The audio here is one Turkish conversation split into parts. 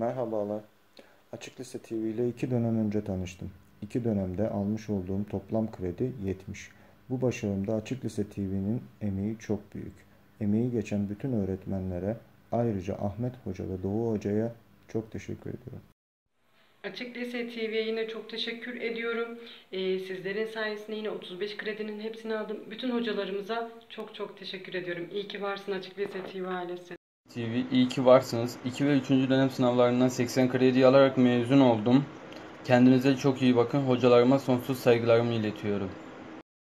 Merhabalar. Açık Lise TV ile iki dönem önce tanıştım. İki dönemde almış olduğum toplam kredi 70. Bu başarımda Açık Lise TV'nin emeği çok büyük. Emeği geçen bütün öğretmenlere, ayrıca Ahmet Hoca ve Doğu Hoca'ya çok teşekkür ediyorum. Açık Lise TV'ye yine çok teşekkür ediyorum. Ee, sizlerin sayesinde yine 35 kredinin hepsini aldım. Bütün hocalarımıza çok çok teşekkür ediyorum. İyi ki varsın Açık Lise TV ailesi. TV iyi ki varsınız. 2 ve 3. dönem sınavlarından 80 kredi alarak mezun oldum. Kendinize çok iyi bakın. Hocalarıma sonsuz saygılarımı iletiyorum.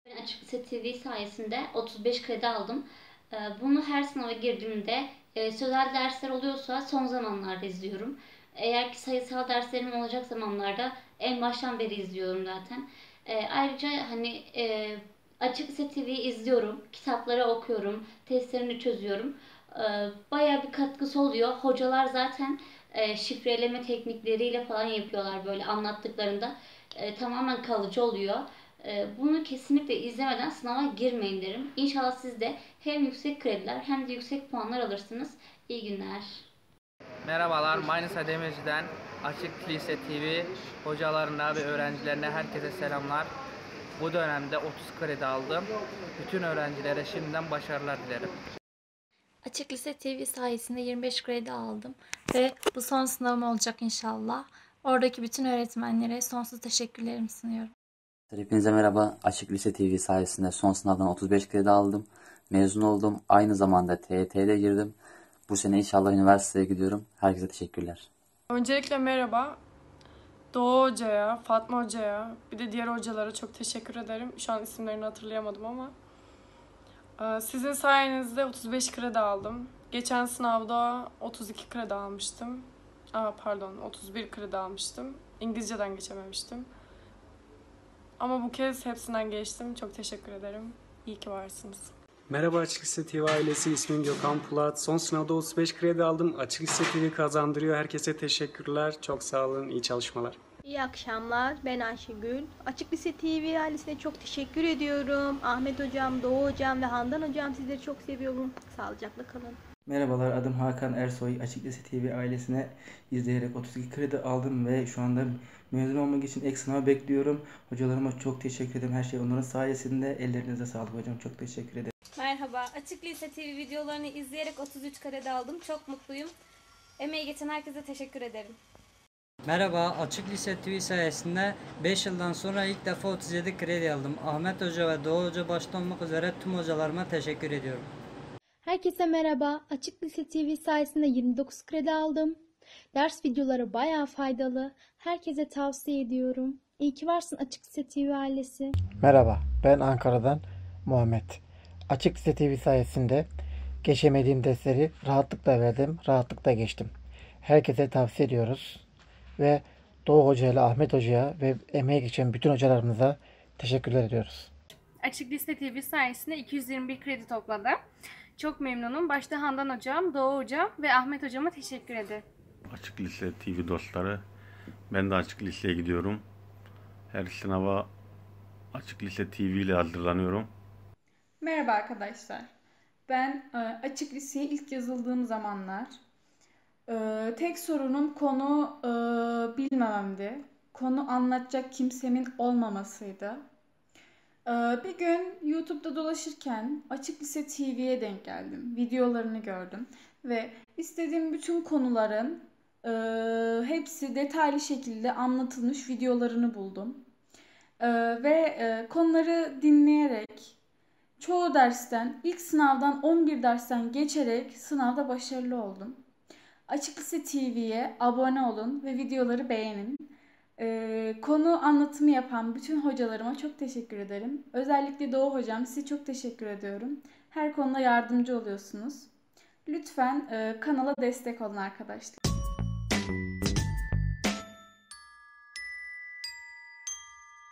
Ben Açık Lise TV sayesinde 35 kredi aldım. Ee, Bunu her sınava girdiğimde e, sözel dersler oluyorsa son zamanlarda izliyorum. Eğer ki sayısal derslerim olacak zamanlarda en baştan beri izliyorum zaten. Ee, Ayrıca hani e, Açık Lise TV izliyorum, kitapları okuyorum, testlerini çözüyorum. Ee, Bayağı bir katkısı oluyor. Hocalar zaten e, şifreleme teknikleriyle falan yapıyorlar böyle anlattıklarında. E, tamamen kalıcı oluyor. E, Bunu kesinlikle izlemeden sınava girmeyin derim. İnşallah siz de hem yüksek krediler hem de yüksek puanlar alırsınız. İyi günler. Merhabalar, Manisa Demirci'den Açık Lise TV hocalarına ve öğrencilerine herkese selamlar. Bu dönemde 30 kredi aldım. Bütün öğrencilere şimdiden başarılar dilerim. Açık Lise TV sayesinde 25 kredi aldım ve bu son sınavım olacak inşallah. Oradaki bütün öğretmenlere sonsuz teşekkürlerimi sunuyorum. Hepinize merhaba. Açık Lise TV sayesinde son sınavdan 35 kredi aldım. Mezun oldum. Aynı zamanda TYT'ye girdim. Bu sene inşallah üniversiteye gidiyorum. Herkese teşekkürler. Öncelikle merhaba. Doğu Hoca'ya, Fatma Hoca'ya, bir de diğer hocalara çok teşekkür ederim. Şu an isimlerini hatırlayamadım ama. Ee, Sizin sayenizde 35 kredi aldım. Geçen sınavda 32 kredi almıştım. Aa, pardon, 31 kredi almıştım. İngilizceden geçememiştim. Ama bu kez hepsinden geçtim. Çok teşekkür ederim. İyi ki varsınız. Merhaba Açık Lise TV ailesi, ismim Gökhan Pulat. Son sınavda 35 kredi aldım. Açık Lise TV kazandırıyor. Herkese teşekkürler. Çok sağ olun, iyi çalışmalar. İyi akşamlar. Ben Ayşegül. Açık Lise TV ailesine çok teşekkür ediyorum. Ahmet hocam, Doğu hocam ve Handan hocam sizleri çok seviyorum. Sağlıcakla kalın. Merhabalar adım Hakan Ersoy. Açık Lise TV ailesine izleyerek 32 kredi aldım ve şu anda mezun olmak için ek sınav bekliyorum. Hocalarıma çok teşekkür ederim. Her şey onların sayesinde. Ellerinize sağlık hocam. Çok teşekkür ederim. Merhaba, Açık Lise TV videolarını izleyerek 33 kredi aldım. Çok mutluyum. Emeği geçen herkese teşekkür ederim. Merhaba, Açık Lise TV sayesinde 5 yıldan sonra ilk defa 37 kredi aldım. Ahmet Hoca ve Doğu Hoca başta olmak üzere tüm hocalarıma teşekkür ediyorum. Herkese merhaba. Açık Lise TV sayesinde 29 kredi aldım. Ders videoları bayağı faydalı. Herkese tavsiye ediyorum. İyi ki varsın Açık Lise TV ailesi. Merhaba, ben Ankara'dan Muhammed. Açık Lise TV sayesinde geçemediğim dersleri rahatlıkla verdim, rahatlıkla geçtim. Herkese tavsiye ediyoruz ve Doğu Hoca ile Ahmet Hoca'ya ve emeği geçen bütün hocalarımıza teşekkürler ediyoruz. Açık Liste TV sayesinde 221 kredi topladım. Çok memnunum. Başta Handan Hocam, Doğu Hocam ve Ahmet Hocama teşekkür ederim. Açık Lise TV dostları. Ben de Açık Lise'ye gidiyorum. Her sınava Açık Lise TV ile hazırlanıyorum. Merhaba arkadaşlar. Ben e, Açık Lise'ye ilk yazıldığım zamanlar e, tek sorunum konu e, bilmememdi. Konu anlatacak kimsemin olmamasıydı. E, Bir gün YouTube'da dolaşırken Açık Lise TV'ye denk geldim. Videolarını gördüm ve istediğim bütün konuların e, hepsi detaylı şekilde anlatılmış videolarını buldum. E, Ve e, konuları dinleyerek çoğu dersten, ilk sınavdan 11 dersten geçerek sınavda başarılı oldum. Açık Lise TV'ye abone olun ve videoları beğenin. Ee, konu anlatımı yapan bütün hocalarıma çok teşekkür ederim. Özellikle Doğu hocam size çok teşekkür ediyorum. Her konuda yardımcı oluyorsunuz. Lütfen e, kanala destek olun arkadaşlar.